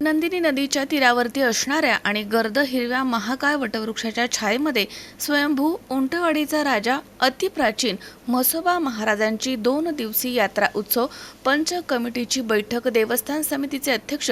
नंदिनी नदीच्या तीरावरती असणाऱ्या आणि गर्द हिरव्या महाकाय वटवृक्षाच्या छायेमध्ये स्वयंभू उंटवाडीचा राजा अतिप्राचीन म्हसोबा महाराजांची दोन दिवसीय यात्रा उत्सव पंच कमिटीची बैठक देवस्थान समितीचे अध्यक्ष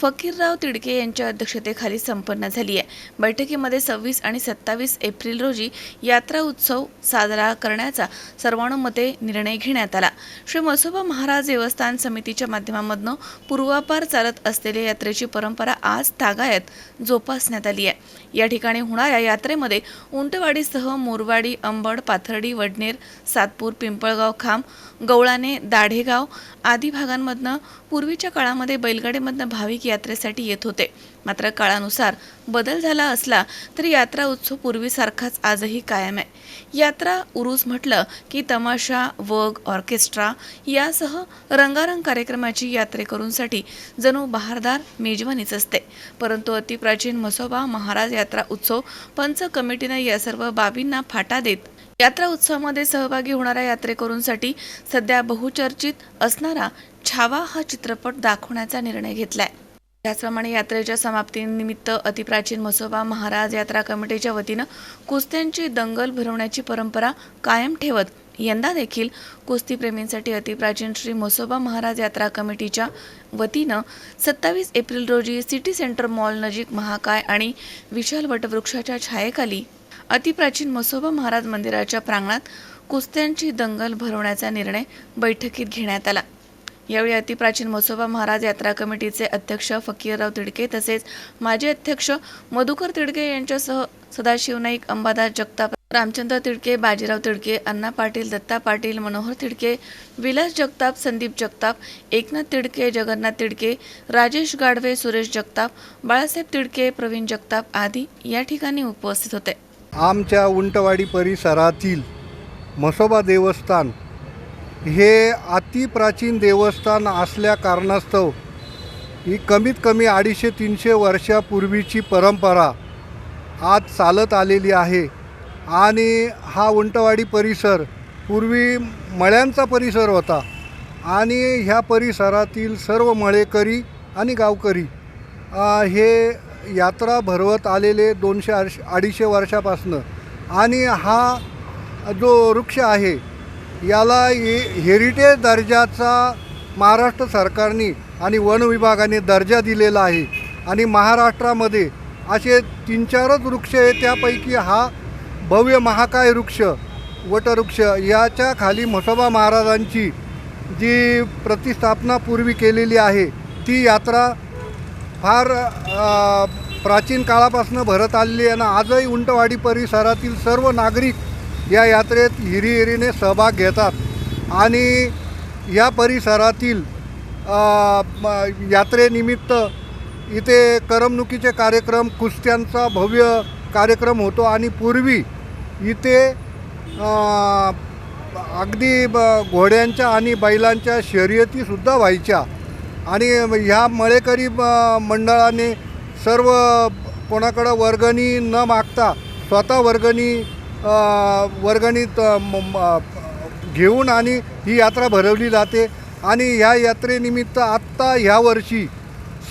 फकीरराव तिडके यांच्या अध्यक्षतेखाली संपन्न झाली आहे. बैठकीमध्ये सव्वीस आणि सत्तावीस एप्रिल रोजी यात्रा उत्सव साजरा करण्याचा सर्वानुमते निर्णय घेण्यात आला. श्री म्हसोबा महाराज देवस्थान समितीच्या माध्यमामधनं पूर्वापार चालत असलेल्या यात्रेची परंपरा आज तागायत जोपासण्यात आली आहे. या ठिकाणी होणाऱ्या यात्रेमध्ये उंटवाडीसह मोरवाडी अंबड पाथर्डी वडनेर सातपूर पिंपळगाव खांब गवळाने दाढेगाव आदी भागांमधनं पूर्वीच्या काळामध्ये बैलगाडीमधनं भाविक यात्रेसाठी येत होते. मात्र काळानुसार बदल झाला असला तरी यात्रा उत्सव पूर्वीसारखाच आजही कायम आहे. यात्रा उरूस म्हटलं की तमाशा वग ऑर्केस्ट्रा यासह रंगारंग कार्यक्रमाची यात्रेकरूंसाठी जणू बहारदार मेजवानीच असते. परंतु अतिप्राचीन म्हसोबा महाराज यात्रा उत्सव पंच कमिटीनं या सर्व बाबींना फाटा देत. यात्रा उत्सवामध्ये सहभागी होणाऱ्या यात्रेकरूंसाठी सध्या बहुचर्चित असणारा छावा हा चित्रपट दाखवण्याचा निर्णय घेतलाय. त्याचप्रमाणे यात्रेच्या समाप्तीनिमित्त अतिप्राचीन म्हसोबा महाराज यात्रा कमिटीच्या वतीनं कुस्त्यांची दंगल भरवण्याची परंपरा कायम ठेवत यंदा देखील कुस्तीप्रेमींसाठी अतिप्राचीन श्री म्हसोबा महाराज यात्रा कमिटीच्या वतीनं सत्तावीस एप्रिल रोजी सिटी सेंटर मॉल नजीक महाकाय आणि विशाल वटवृक्षाच्या छायेखाली अतिप्राचीन म्हसोबा महाराज मंदिराच्या प्रांगणात कुस्त्यांची दंगल भरवण्याचा निर्णय बैठकीत घेण्यात आला. यावेळी अतिप्राचीन मसोबा महाराज यात्रा कमिटीचे अध्यक्ष फकीरराव तिडके तसेच माजी अध्यक्ष मधुकर तिडके यांच्यासह सदाशिव नाईक अंबादास जगताप रामचंद्र तिडके बाजीराव तिडके अण्णा पाटील दत्ता पाटील मनोहर तिडके विलास जगताप संदीप जगताप एकनाथ तिडके जगन्नाथ तिडके राजेश गाडवे सुरेश जगताप बाळासाहेब तिडके प्रवीण जगताप आदी या ठिकाणी उपस्थित होते. आमच्या उंटवाडी परिसरातील म्हसोबा देवस्थान हे अतिप्राचीन देवस्थान असल्या कारणास्तव ही कमीत कमी अडीचशे तीनशे वर्षापूर्वीची परंपरा आज चालत आलेली आहे. आणि हा उंटवाडी परिसर पूर्वी मळ्यांचा परिसर होता आणि ह्या परिसरातील सर्व मळेकरी आणि गावकरी हे यात्रा भरवत आलेले दोनशे अर्श अडीचशे वर्षापासनं. आणि हा जो वृक्ष आहे याला हे हेरिटेज दर्जाचा महाराष्ट्र सरकारने आणि वन विभागाने दर्जा दिलेला आहे. आणि महाराष्ट्रामध्ये असे तीन चारच वृक्ष आहे त्यापैकी हा भव्य महाकाय वृक्ष वटवृक्ष याच्या खाली म्हसोबा महाराजांची जी प्रतिस्थापना पूर्वी केलेली आहे ती यात्रा फार प्राचीन काळापासून भरत आलेली आहे. आणि आजही उंटवाडी परिसरातील सर्व नागरिक या यात्रेत हिरीहिरीने सहभाग घेतात. आणि या परिसरातील यात्रेनिमित्त इथे करमणुकीचे कार्यक्रम कुस्त्यांचा भव्य कार्यक्रम होतो. आणि पूर्वी इथे अगदी ब घोड्यांच्या आणि बैलांच्या शर्यतीसुद्धा व्हायच्या. आणि ह्या मळेकरी मंडळाने सर्व कोणाकडं वर्गणी न मागता स्वतः वर्गणी वर्गणीत घेऊन आणि ही यात्रा भरवली जाते. आणि ह्या यात्रेनिमित्त आत्ता ह्या वर्षी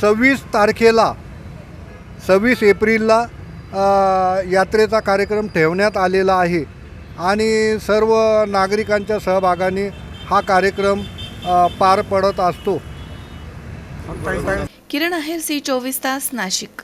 सव्वीस तारखेला सव्वीस एप्रिलला यात्रेचा कार्यक्रम ठेवण्यात आलेला आहे. आणि सर्व नागरिकांच्या सहभागाने हा कार्यक्रम पार पडत असतो. किरण आहेर सी चोवीस तास नाशिक.